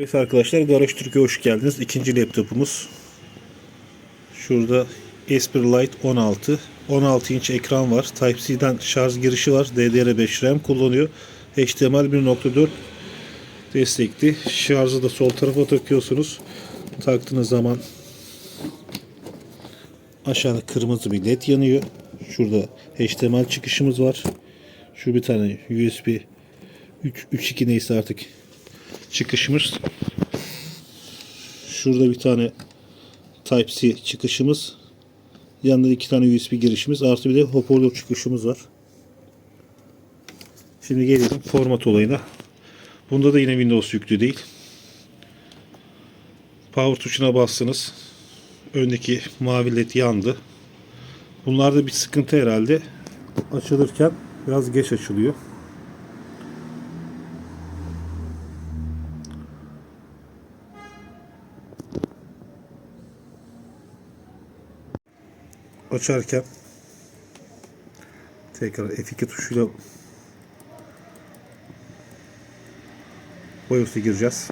Evet arkadaşlar Garaj Türkiye hoş geldiniz. İkinci laptopumuz. Şurada Esper Lite 16. 16 inç ekran var. Type-C'den şarj girişi var. DDR5 RAM kullanıyor. HDMI 1.4 destekli. Şarjı da sol tarafa takıyorsunuz. Taktığınız zaman aşağıda kırmızı bir led yanıyor. Şurada HDMI çıkışımız var. Şu bir tane USB 3 3.2 neyse artık çıkışımız. Şurada bir tane Type-C çıkışımız. Yanında iki tane USB girişimiz. Artı bir de hoparlör çıkışımız var. Şimdi gelelim format olayına. Bunda da yine Windows yüklü değil. Power tuşuna bastınız. Öndeki mavi led yandı. Bunlarda bir sıkıntı herhalde. Açılırken biraz geç açılıyor. Açarken tekrar F2 tuşuyla BIOS'a gireceğiz.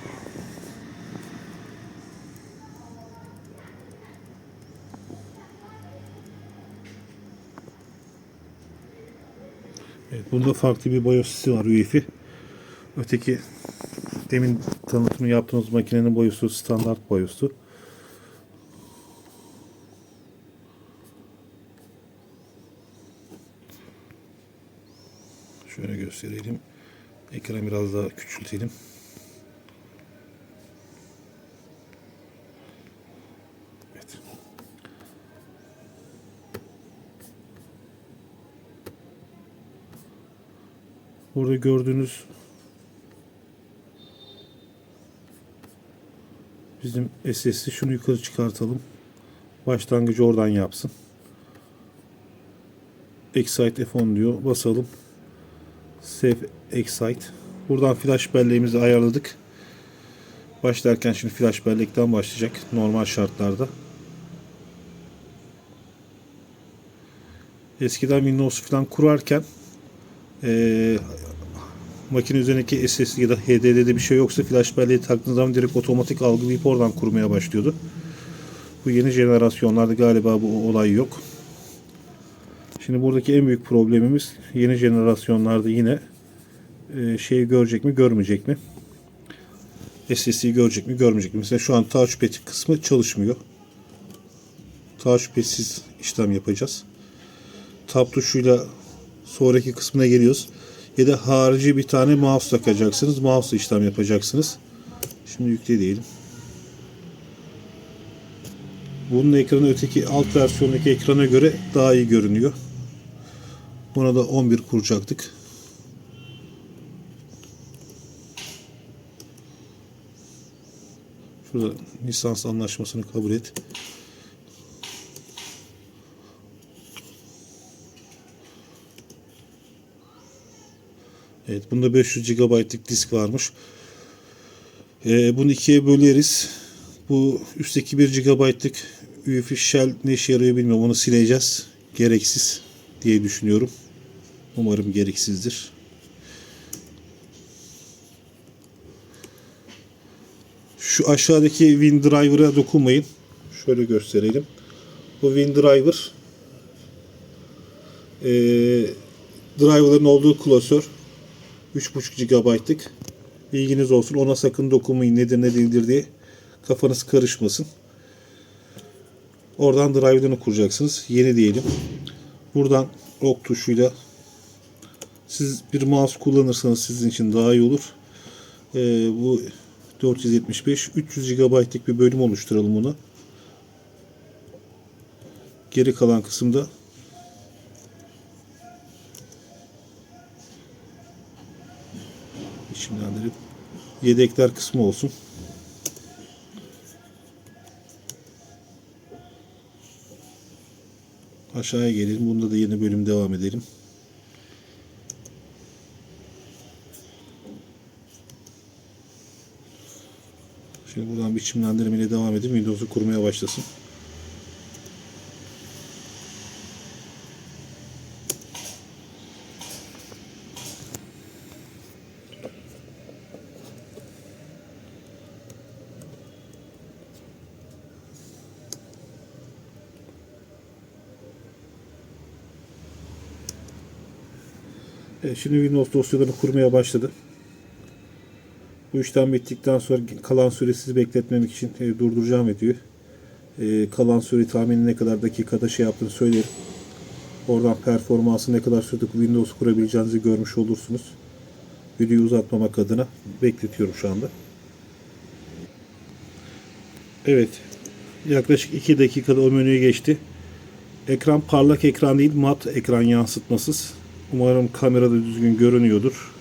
Evet, bunda farklı bir BIOS'u var UEFI. Öteki demin tanıtımını yaptığımız makinenin BIOS'u standart BIOS'u. Şöyle gösterelim. Ekranı biraz daha küçültelim. Evet. Burada gördüğünüz bizim SS'i şunu yukarı çıkartalım. Başlangıcı oradan yapsın. Excite F10 diyor. Basalım. Save Excite. Buradan flash belleğimizi ayarladık. Başlarken şimdi flash bellekten başlayacak normal şartlarda. Eskiden Windows falan kurarken eee makine üzerindeki SSD ya da HDD'de bir şey yoksa flash belleği taktığınız zaman direkt otomatik algılayıp oradan kurmaya başlıyordu. Bu yeni jenerasyonlarda galiba bu olay yok. Şimdi buradaki en büyük problemimiz yeni jenerasyonlarda yine e, şeyi görecek mi görmeyecek mi? SSD'yi görecek mi görmeyecek mi? Mesela şu an touchpad kısmı çalışmıyor. Touchpad'siz işlem yapacağız. Tab tuşuyla sonraki kısmına geliyoruz. Ya da harici bir tane mouse takacaksınız. Mouse işlem yapacaksınız. Şimdi yükle diyelim. Bunun ekranı öteki alt versiyondaki ekrana göre daha iyi görünüyor. Buna da 11 kuracaktık. Şurada lisans anlaşmasını kabul et. Evet, bunda 500 GB'lık disk varmış. Ee, bunu ikiye böleriz. Bu üstteki 1 GB'lık UEFI Shell ne işe yarıyor bilmiyorum. Onu sileceğiz. Gereksiz diye düşünüyorum. Umarım gereksizdir. Şu aşağıdaki WinDriver'a dokunmayın. Şöyle gösterelim. Bu WinDriver ee, driver'ların olduğu klasör 3.5 GB'lık. Bilginiz olsun. Ona sakın dokunmayın. Nedir ne değildir diye kafanız karışmasın. Oradan driver'ını kuracaksınız. Yeni diyelim. Buradan ok tuşuyla siz bir mouse kullanırsanız sizin için daha iyi olur. Ee, bu 475 300 GB'lık bir bölüm oluşturalım ona. Geri kalan kısımda işimlendirip yedekler kısmı olsun. Aşağıya gelelim. Bunda da yeni bölüm devam edelim. Şimdi buradan biçimlendirmeyle devam edip Windows'u kurmaya başlasın. Evet, şimdi Windows dosyalarını kurmaya başladı. Bu işlem bittikten sonra kalan süresiz bekletmemek için e, durduracağım videoyu. E, kalan süre tahmini ne kadar dakikada şey yaptığını söylerim. Oradan performansı ne kadar sürede Windows kurabileceğinizi görmüş olursunuz. Videoyu uzatmamak adına bekletiyorum şu anda. Evet. Yaklaşık 2 dakikada o menüye geçti. Ekran parlak ekran değil, mat ekran yansıtmasız. Umarım kamerada düzgün görünüyordur.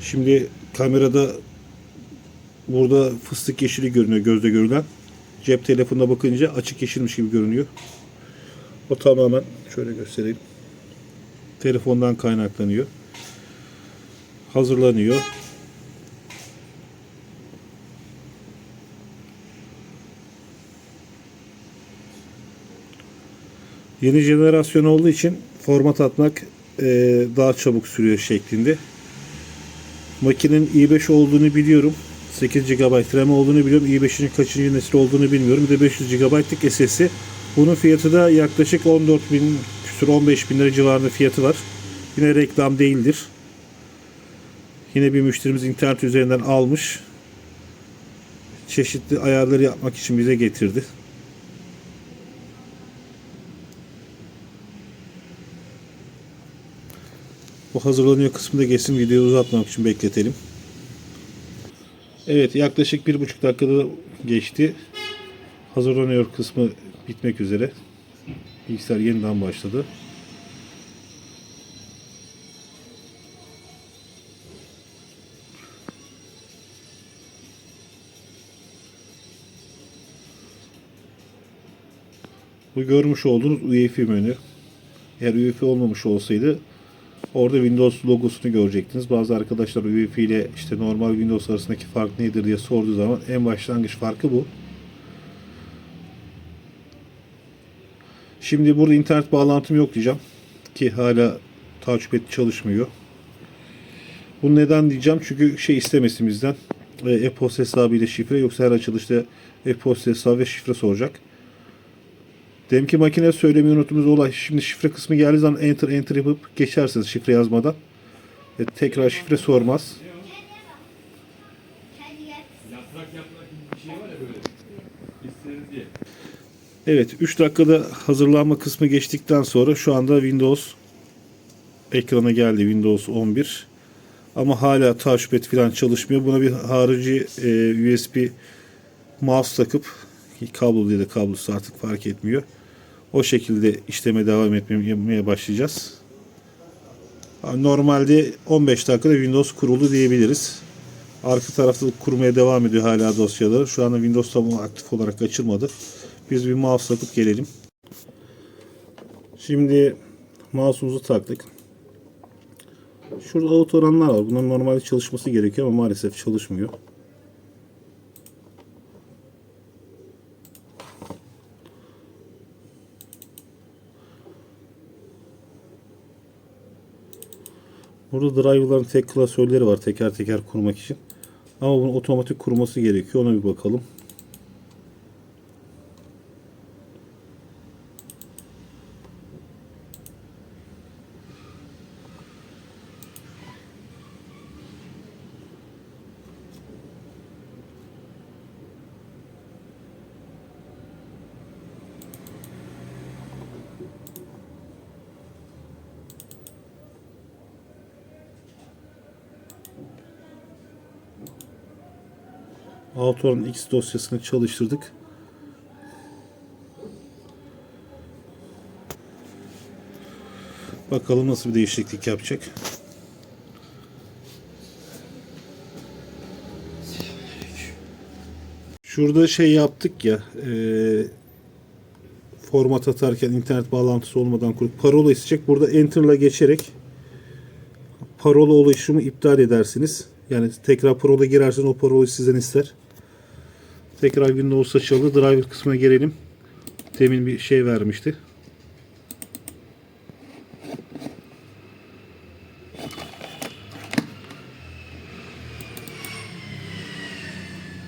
Şimdi kamerada burada fıstık yeşili görünüyor gözde görülen. Cep telefonuna bakınca açık yeşilmiş gibi görünüyor. O tamamen şöyle göstereyim. Telefondan kaynaklanıyor. Hazırlanıyor. Yeni jenerasyon olduğu için format atmak daha çabuk sürüyor şeklinde. Makinenin i5 olduğunu biliyorum. 8 GB RAM olduğunu biliyorum. i5'in kaçıncı nesil olduğunu bilmiyorum. Bir de 500 GB'lık SS'i. Bunun fiyatı da yaklaşık 14 bin küsur 15 bin lira civarında fiyatı var. Yine reklam değildir. Yine bir müşterimiz internet üzerinden almış. Çeşitli ayarları yapmak için bize getirdi. Bu hazırlanıyor kısmında geçsin videoyu uzatmamak için bekletelim. Evet yaklaşık bir buçuk dakikada geçti. Hazırlanıyor kısmı bitmek üzere. Bilgisayar yeniden başladı. Bu görmüş olduğunuz UEFI menü. Eğer UEFI olmamış olsaydı orada Windows logosunu görecektiniz. Bazı arkadaşlar UEFI ile işte normal Windows arasındaki fark nedir diye sorduğu zaman en başlangıç farkı bu. Şimdi burada internet bağlantım yok diyeceğim. Ki hala touchpad çalışmıyor. Bu neden diyeceğim? Çünkü şey istemesin bizden. E, e-posta hesabı ile şifre yoksa her açılışta e-posta hesabı ve şifre soracak. Ki makine söylemeyi unuttuğumuz olay. Şimdi şifre kısmı geldiği zaman enter enter yapıp geçersiniz şifre yazmadan. E, tekrar şifre sormaz. Diye. Evet 3 dakikada hazırlanma kısmı geçtikten sonra şu anda Windows ekrana geldi Windows 11. Ama hala touchpad falan çalışmıyor. Buna bir harici e, USB mouse takıp kablo değil de kablosu artık fark etmiyor. O şekilde işleme devam etmeye başlayacağız. Normalde 15 dakikada Windows kurulu diyebiliriz. Arka tarafta kurmaya devam ediyor hala dosyaları. Şu anda Windows tam aktif olarak açılmadı. Biz bir mouse takıp gelelim. Şimdi mouse'umuzu taktık. Şurada auto oranlar var. Bunların normalde çalışması gerekiyor ama maalesef çalışmıyor. Burada driver'ların tek klasörleri var teker teker kurmak için. Ama bunun otomatik kurması gerekiyor. Ona bir bakalım. Auto'nun X dosyasını çalıştırdık. Bakalım nasıl bir değişiklik yapacak. Şurada şey yaptık ya e, format atarken internet bağlantısı olmadan kurup parola isteyecek. Burada enter'la geçerek parola oluşumu iptal edersiniz. Yani tekrar parola girersen o parolayı sizden ister. Tekrar Windows açıldı. Driver kısmına gelelim. Demin bir şey vermişti.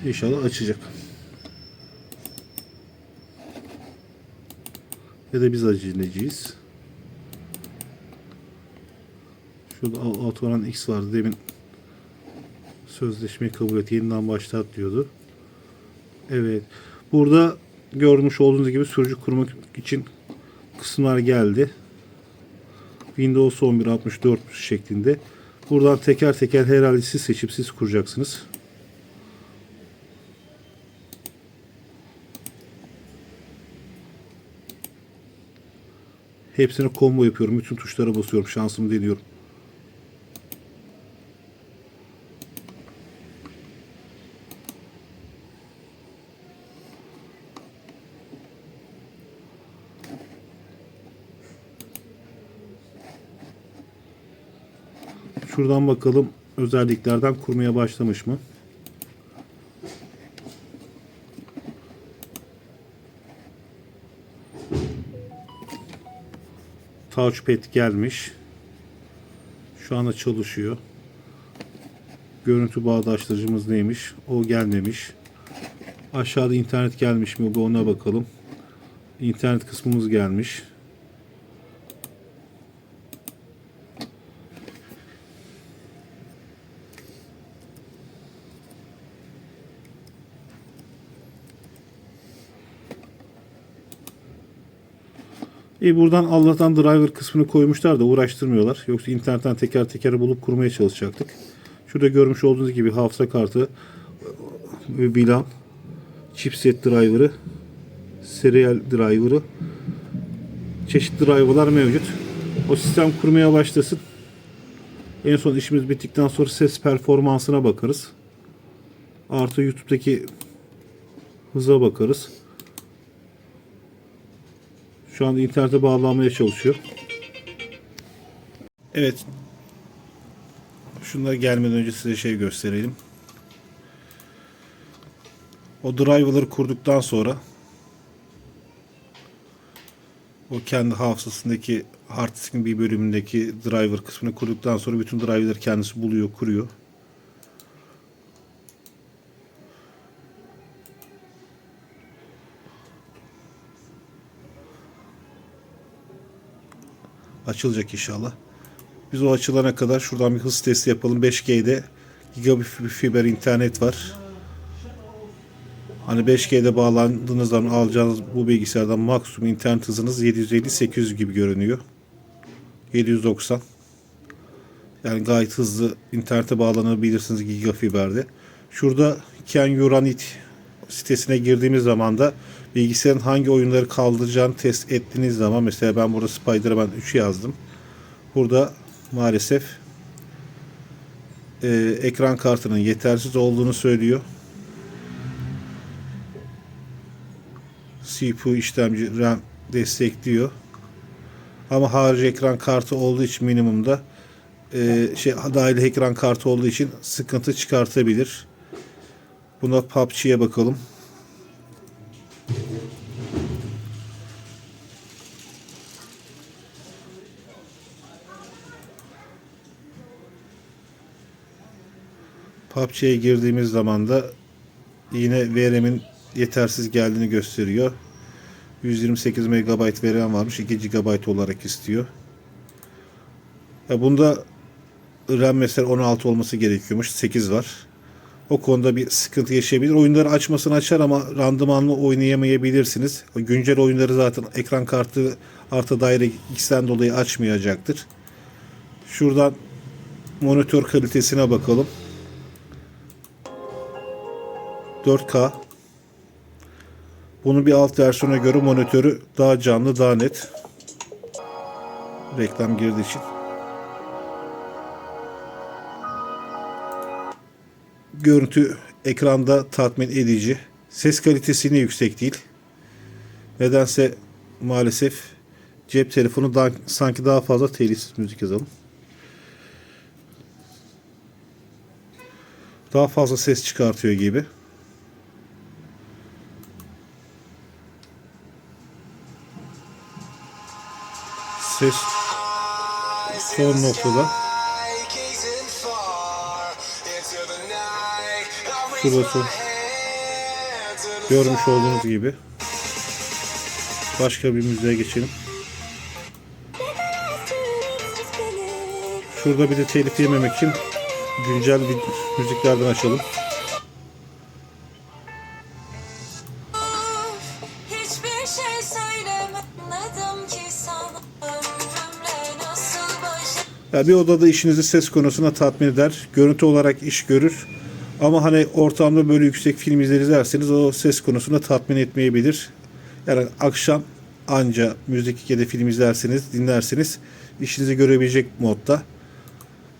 İnşallah açacak. Ya da biz aceleciyiz. Şurada Altoran X vardı. Demin sözleşmeyi kabul et, yeniden başlat diyordu. Evet. Burada görmüş olduğunuz gibi sürücü kurmak için kısımlar geldi. Windows 11 64 şeklinde. Buradan teker teker herhalde siz seçip siz kuracaksınız. Hepsini combo yapıyorum. Bütün tuşlara basıyorum. Şansımı deniyorum. Şuradan bakalım özelliklerden kurmaya başlamış mı? Touchpad gelmiş. Şu anda çalışıyor. Görüntü bağdaştırıcımız neymiş? O gelmemiş. Aşağıda internet gelmiş mi? Ona bakalım. İnternet kısmımız gelmiş. E buradan Allah'tan driver kısmını koymuşlar da uğraştırmıyorlar. Yoksa internetten teker teker bulup kurmaya çalışacaktık. Şurada görmüş olduğunuz gibi hafıza kartı ve bilan chipset driver'ı serial driver'ı çeşitli driver'lar mevcut. O sistem kurmaya başlasın. En son işimiz bittikten sonra ses performansına bakarız. Artı YouTube'daki hıza bakarız. Şu anda internete bağlanmaya çalışıyor. Evet. Şunlar gelmeden önce size şey gösterelim. O driver'ları kurduktan sonra o kendi hafızasındaki hard disk'in bir bölümündeki driver kısmını kurduktan sonra bütün driver'ları kendisi buluyor, kuruyor. Açılacak inşallah. Biz o açılana kadar şuradan bir hız testi yapalım. 5G'de gigabit fiber internet var. Hani 5G'de bağlandığınız zaman alacağınız bu bilgisayardan maksimum internet hızınız 750-800 gibi görünüyor. 790. Yani gayet hızlı internete bağlanabilirsiniz gigafiberde. Şurada Can You Run It sitesine girdiğimiz zaman da bilgisayarın hangi oyunları kaldıracağını test ettiğiniz zaman mesela ben burada Spider-Man 3 yazdım. Burada maalesef e, ekran kartının yetersiz olduğunu söylüyor. CPU işlemci RAM destekliyor. Ama harici ekran kartı olduğu için minimumda e, şey dahil ekran kartı olduğu için sıkıntı çıkartabilir. Buna PUBG'ye bakalım. PUBG'ye girdiğimiz zaman da yine VRAM'in yetersiz geldiğini gösteriyor. 128 MB VRAM varmış. 2 GB olarak istiyor. Ya bunda RAM mesela 16 olması gerekiyormuş. 8 var. O konuda bir sıkıntı yaşayabilir. Oyunları açmasını açar ama randımanlı oynayamayabilirsiniz. Güncel oyunları zaten ekran kartı artı daire X'ten dolayı açmayacaktır. Şuradan monitör kalitesine bakalım. 4K. Bunun bir alt versiyona göre monitörü daha canlı, daha net. Reklam girdiği için. Görüntü ekranda tatmin edici. Ses kalitesi yine yüksek değil. Nedense maalesef cep telefonu daha, sanki daha fazla telifsiz müzik yazalım. Daha fazla ses çıkartıyor gibi. Ses son noktada. Şurada son. Görmüş olduğunuz gibi. Başka bir müziğe geçelim. Şurada bir de telif yememek için güncel vid- müziklerden açalım. Baş Ya bir odada işinizi ses konusuna tatmin eder. Görüntü olarak iş görür. Ama hani ortamda böyle yüksek film izlerseniz o ses konusunda tatmin etmeyebilir. Yani akşam anca müzik ya da film izlerseniz, dinlerseniz işinizi görebilecek modda.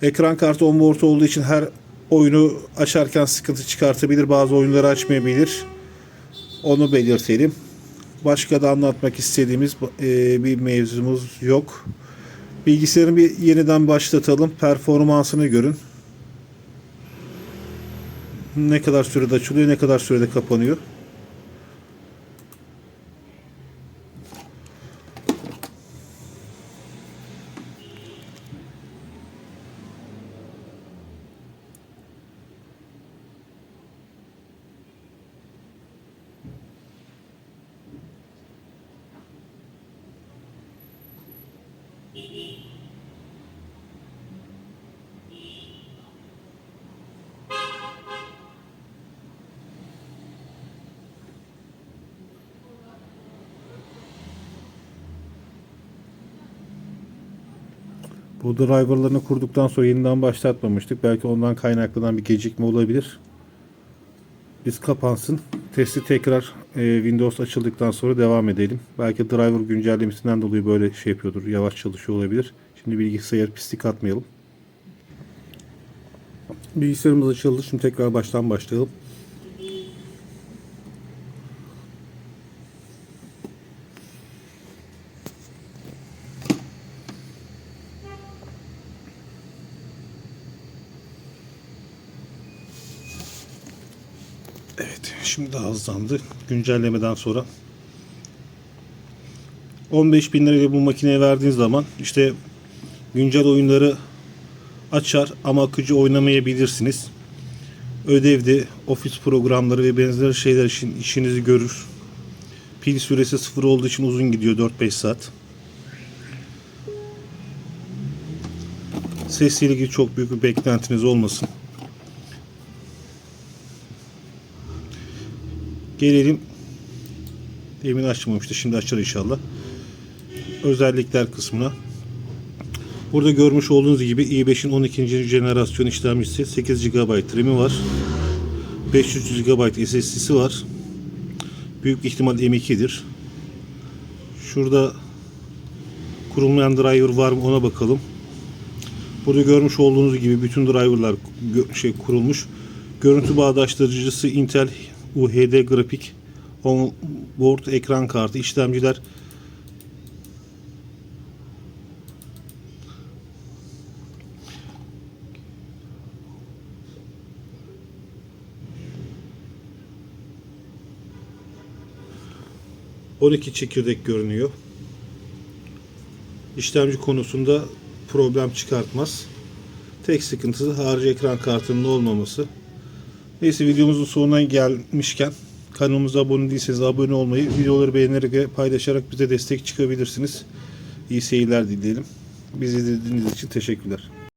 Ekran kartı onboard olduğu için her oyunu açarken sıkıntı çıkartabilir. Bazı oyunları açmayabilir. Onu belirtelim. Başka da anlatmak istediğimiz e, bir mevzumuz yok. Bilgisayarın bir yeniden başlatalım. Performansını görün. Ne kadar sürede açılıyor, ne kadar sürede kapanıyor. Bu driverlarını kurduktan sonra yeniden başlatmamıştık. Belki ondan kaynaklanan bir gecikme olabilir. Biz kapansın. Testi tekrar e, Windows açıldıktan sonra devam edelim. Belki driver güncellemesinden dolayı böyle şey yapıyordur. Yavaş çalışıyor olabilir. Şimdi bilgisayar pislik atmayalım. Bilgisayarımız açıldı. Şimdi tekrar baştan başlayalım. Evet, şimdi daha hızlandı. Güncellemeden sonra 15 bin liraya bu makineye verdiğiniz zaman işte güncel oyunları açar ama akıcı oynamayabilirsiniz. Ödevde ofis programları ve benzeri şeyler için işinizi görür. Pil süresi sıfır olduğu için uzun gidiyor 4-5 saat. Sesle ilgili çok büyük bir beklentiniz olmasın. Gelelim. Emin açmamıştı. Şimdi açar inşallah. Özellikler kısmına. Burada görmüş olduğunuz gibi i5'in 12. jenerasyon işlemcisi 8 GB RAM'i var. 500 GB SSD'si var. Büyük ihtimal M2'dir. Şurada kurulmayan driver var mı ona bakalım. Burada görmüş olduğunuz gibi bütün driverlar şey kurulmuş. Görüntü bağdaştırıcısı Intel UHD grafik onboard ekran kartı işlemciler ...12 çekirdek görünüyor. İşlemci konusunda problem çıkartmaz. Tek sıkıntısı harici ekran kartının olmaması. Neyse videomuzun sonuna gelmişken kanalımıza abone değilseniz abone olmayı, videoları beğenerek ve paylaşarak bize destek çıkabilirsiniz. İyi seyirler dileyelim. Bizi izlediğiniz için teşekkürler.